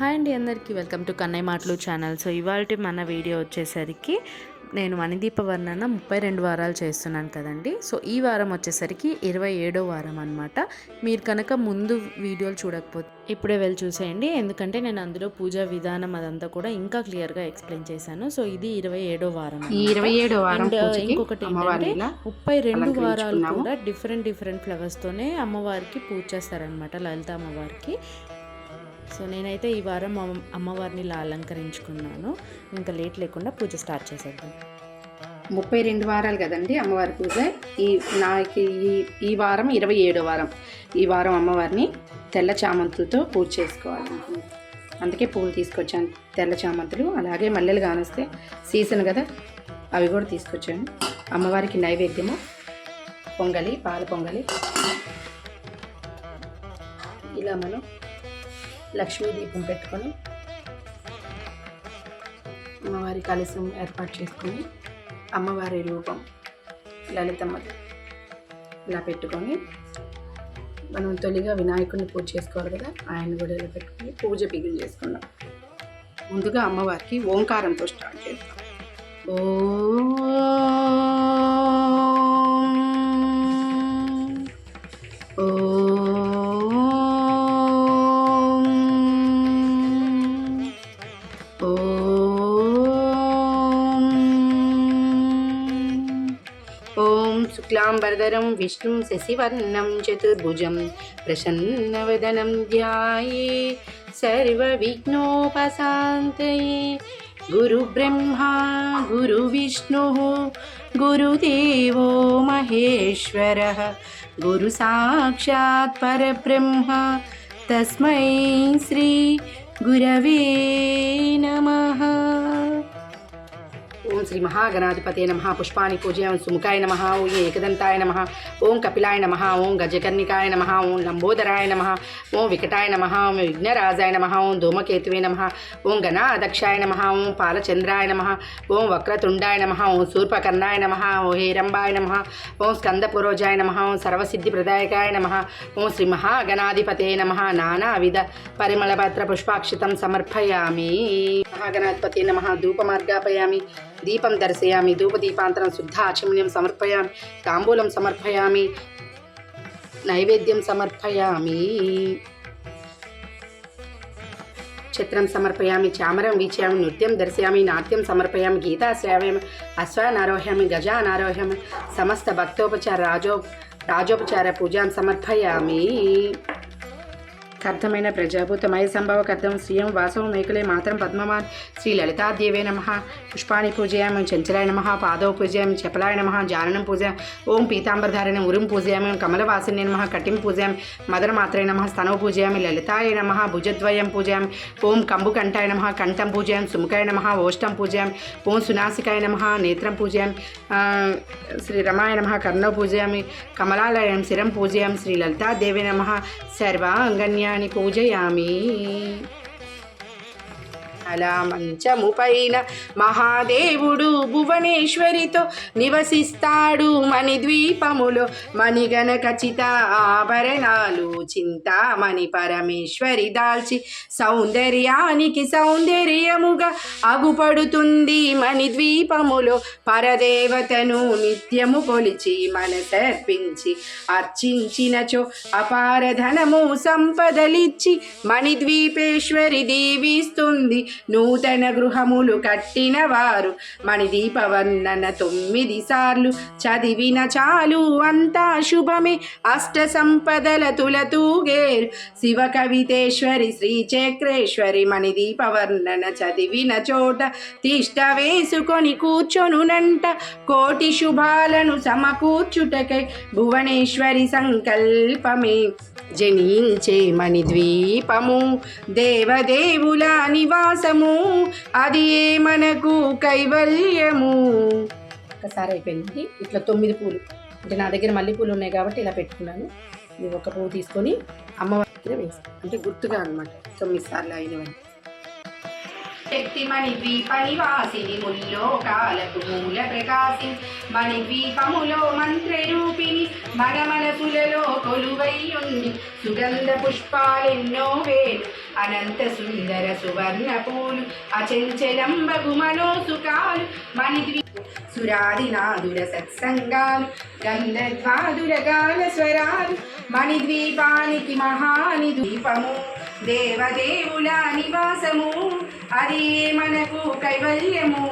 Hi అండి అందరికీ. Welcome to Kannayya మాటలు ఛానల్. సో ఇవాళ మన వీడియో వచ్చేసరికి నేను మణిదీప వర్ణన ముప్పై రెండు వారాలు చేస్తున్నాను కదండి. సో ఈ వారం వచ్చేసరికి ఇరవై ఏడో వారం అనమాట మీరు కనుక ముందు వీడియోలు చూడకపోతే ఇప్పుడే వెళ్ళి చూసేయండి. ఎందుకంటే నేను అందులో పూజా విధానం అదంతా కూడా ఇంకా క్లియర్గా ఎక్స్ప్లెయిన్ చేశాను. సో ఇది ఇరవై ఏడో వారం ఇరవై ఏడో వారం ఇంకొకటి ఏంటంటే ముప్పై రెండు వారాలు. కూడా డిఫరెంట్ డిఫరెంట్ ఫ్లవర్స్తోనే అమ్మవారికి పూజ చేస్తారనమాట లలిత అమ్మవారికి. సో నేనైతే ఈ వారం అమ్మవారిని ఇలా అలంకరించుకున్నాను. ఇంకా లేట్ లేకుండా పూజ స్టార్ట్ చేసేద్దాం. ముప్పై రెండు వారాలు కదండి అమ్మవారి పూజ. ఈ నాకు ఈ ఈ వారం ఇరవై ఏడో వారం. ఈ వారం అమ్మవారిని తెల్ల చామంతులతో పూజ చేసుకోవాలి. అందుకే పూలు తీసుకొచ్చాను. తెల్ల చామంతులు అలాగే మల్లెలు కానొస్తే సీజన్ కదా అవి కూడా తీసుకొచ్చాను. అమ్మవారికి నైవేద్యము పొంగలి పాల పొంగలి. ఇలా మనం లక్ష్మీ దీపం పెట్టుకొని అమ్మవారి కలశం ఏర్పాటు చేసుకొని అమ్మవారి రూపం లలితమ్మ ఇలా పెట్టుకొని మనం తొలిగా వినాయకుడిని పూజ చేసుకోవాలి కదా ఆయన కూడా ఇలా పెట్టుకొని పూజ బిగిన్ చేసుకున్నాం ముందుగా అమ్మవారికి ఓంకారంతో స్టార్ట్ చేస్తాం ఓ ॐ शुक्लां वरदरं विष्णुं शशिवर्णं, चतुर्भुजं, प्रसन्नवदनं ध्याये, सर्वविघ्नोपशान्तये। गुरुब्रह्मा, गुरुविष्णुः, गुरुदेवो महेश्वरः, गुरुसाक्षात् परब्रह्म। तस्मै श्री गुरवे नमः। ఓం శ్రీ మహాగణాధిపతే నమ పుష్పాన్ని పూజయం సుముఖాయ నమ ఓం ఏకదంతాయ నమ ఓం కపిలాయ నమ ఓం గజకర్ణికాయ నమ ఓం లంబోదరాయ నమ ఓం వికటాయ నమ ఓం విఘ్నరాజాయ నమ ఓం ధూమకేతువే నమ ఓం గణాదక్షాయ నమ ఓం పాలచంద్రాయ నమ ఓం వక్రతుండాయ నమ ఓం శూర్పకర్ణాయ నమ ఓం హేరంబాయ నమ ఓం స్కందపురోజాయ నమ ఓం సర్వసిద్ధిప్రదాయకాయ నమ ఓం శ్రీ మహాగణాధిపతే నమ నానావిధ పరిమళపత్ర పుష్పాక్షితం సమర్పయామి మహాగణాధిపతే నమ ధూపమార్గాపయామి దీపం దర్శయామి ధూపదీపాంతరం శుద్ధ ఆచమన్యం సమర్పయామి తాంబూలం సమర్పయామి నైవేద్యం సమర్పయామి. చిత్రం సమర్పయామి చామరం వీచామి నృత్యం దర్శయామి నాట్యం సమర్పయామి గీతా శ్రావయామి అశ్వానారోహ్యామి గజానారోహ్యామి సమస్త భక్తోపచార రాజో రాజోపచార పూజాం సమర్పయామి. కర్తమైన ప్రజాభూతమయ సంభవ కర్తం శ్రీయం వాసవ మేకలే మాత్రం పద్మవాన్. శ్రీ లలితాదేవే నమ. పుష్పాణి పూజయామి చంచలాయ నమ పాదవ పూజయామి చపలాయ నమ జాననం పూజ ఓం పీతాంబరధారిణ ఉరుం పూజయామి కమలవాసిని నమ కటిం పూజయామి మదన మాత్రే నమ స్తనవ పూజయామి లలితాయ నమ భుజద్వయం పూజయామి ఓం కంబుకంఠాయ నమ కంఠం పూజయామి సుముఖాయ నమ ఓష్టం పూజయామి ఓం సునాసికాయ నమ నేత్రం పూజయామి ఆ, శ్రీ రమాయ నమ కర్ణవ పూజయామి కమలాలయం శిరం పూజయామి శ్రీ లలితాదేవి నమ సర్వాంగన్య కళ్యాణి పూజయామి. అలా మంచముపైన మహాదేవుడు భువనేశ్వరితో నివసిస్తాడు మణి ద్వీపములో మణిగణ ఖచ్చిత ఆభరణాలు చింతామణి పరమేశ్వరి దాల్చి సౌందర్యానికి సౌందర్యముగా అగుపడుతుంది మణి ద్వీపములో పరదేవతను నిత్యము కొలిచి మనసర్పించి అర్చించినచో అపార ధనము సంపదలిచ్చి మణిద్వీపేశ్వరి దీవిస్తుంది. నూతన గృహములు కట్టిన వారు మణిదీపవర్ణన తొమ్మిది సార్లు చదివిన చాలు అంతా శుభమే. అష్ట సంపదల తులతూగేరు. శివ కవితేశ్వరి శ్రీ చక్రేశ్వరి మణిదీపవర్ణన చదివిన చోట తిష్ట వేసుకొని కూర్చొనునంట కోటి శుభాలను సమకూర్చుటకై భువనేశ్వరి సంకల్పమే. జనించే మణిద్వీపము దేవదేవుల నివాసము అది ఏ మనకు కైవల్యము? ఒకసారి అయిపోయింది. ఇట్లా తొమ్మిది పూలు. అంటే నా దగ్గర మల్లెపూలు ఉన్నాయి కాబట్టి ఇలా పెట్టుకున్నాను. ఇది ఒక పువ్వు తీసుకొని అమ్మవారి దగ్గర వేస్తాను. అంటే గుర్తుగా అనమాట తొమ్మిది సార్లు అయినవన్నీ శక్తిమణి ద్వీప నివాసిని ముల్లోకాలకు మూల ప్రకాశి మణి ద్వీపములో మంత్ర రూపిణి కొలువైయుండి సుగంధ పుష్పాలెన్నో వేలు అనంత సుందర సువర్ణ పూలు అచంచలంబగు మనోసుకాలు మణిద్వి సురాదినాదుల సత్సంగాలు గంధర్వాదుల గాన స్వరాలు మణిద్వీపానికి మహాని ద్వీపము దేవదేవుల నివాసము. అది మనకు కైవల్యము.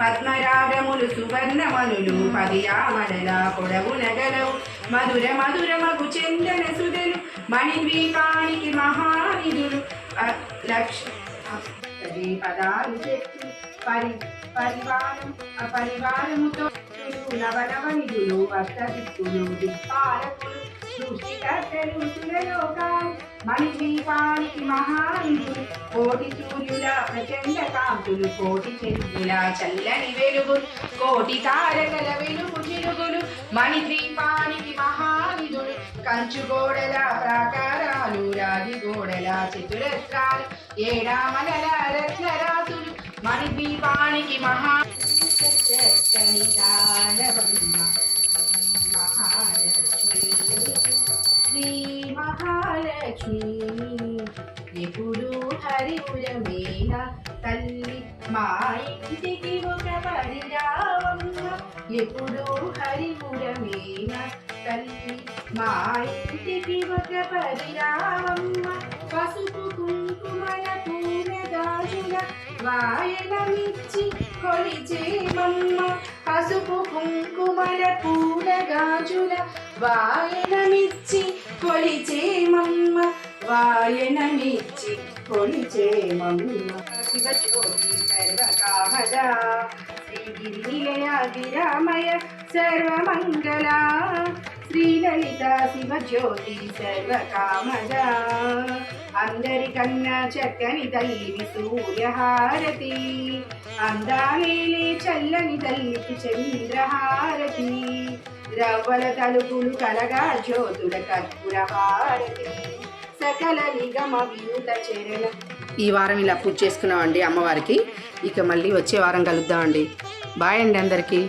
పద్మరాగములు సువర్ణమనులు పదియామడల పొడవు నగలవు మధుర మధుర మగు చందన సుధలు మణిద్వీపానికి మహానిధులు లక్ష పదాలు చెప్పి పరి పరివారం పరివారముతో నవనవ నిధులు అష్టదిక్కులు దిక్పాలకులు. సృష్టికర్తలు సురలోకాలు మణిద్వీపానికి మహానిధులు కోటి సూర్యుల ప్రచండ కాంతులు కోటి చంద్రుల చల్లని వెలుగు కోటి తారకల వెలుగు చిరుగులు మణిద్వీపానికి మహానిధులు కంచు గోడల ప్రాకారాలు రాగి గోడల చతురస్రాలు ఏడామలల రత్నరాసులు మణిద్వీపానికి మహా నిదానవమ్మ మహాలక్ష్మి శ్రీ మహాలక్ష్మి. ఎప్పుడు హరిపురమేన తల్లి మా ఇంటికి ఒక పరిరావమ్మ ఎప్పుడు హరిపురమేన తల్లి మా ఇంటికి ఒక పరిరావమ్మ వాయనమిచ్చి కొలిచేమమ్మ పసుపు కుంకుమల పూల గాజుల వాయనమిచ్చి కొలిచేమమ్మ వాయనమిచ్చి కొలిచేమమ్మ శివజ్యోతి సర్వకామద శ్రీగిరినిలయ విరామయ సర్వమంగళ. శ్రీలలిత శివజ్యోతి సర్వకామద అందరికన్నా చక్కని తల్లివి సూర్యహారతి అందాలేలే చల్లని తల్లికి చంద్రహారతి రవ్వల తలుపులు కలగా జ్యోతుల కర్పూరహారతి సకల నిగమ వినుత చరణ ఈ వారం ఇలా పూజ చేసుకున్నామండి అమ్మవారికి. ఇక మళ్ళీ వచ్చే వారం కలుద్దామండి. బాయ్ అండి అందరికీ.